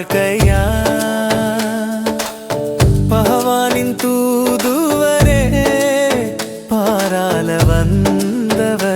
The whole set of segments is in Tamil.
வாழ்க்கையா? பகவானின் தூதுவரே பாரால வந்தவர்.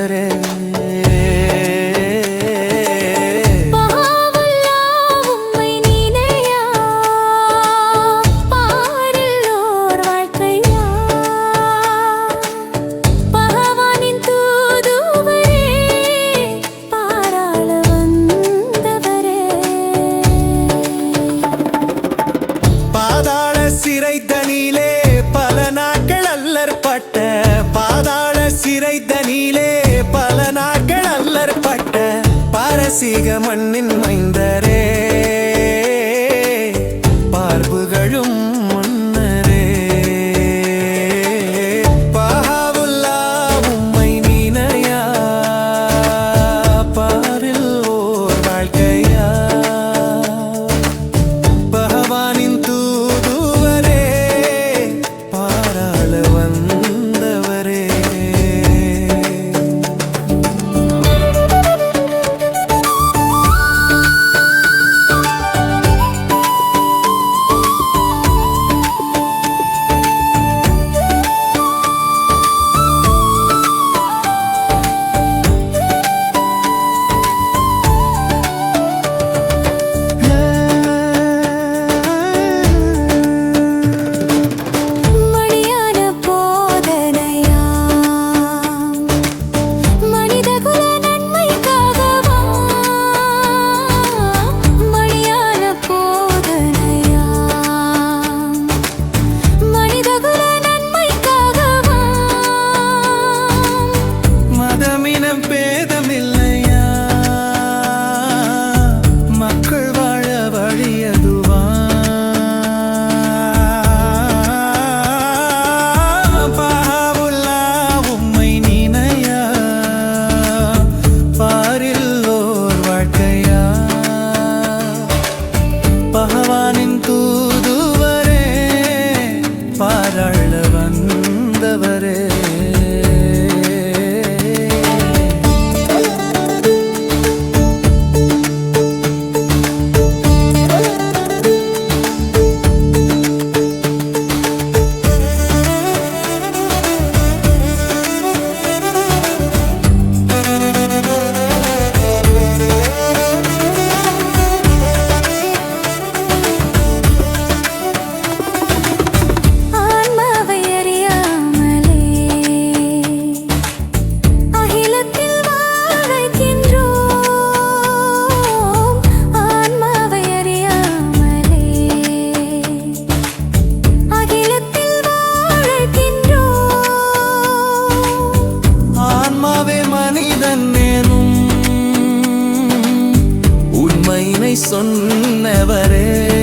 ரசிக மண்ணின் மைந்தர். பாராள வந்தவரே. சொன்னவரே.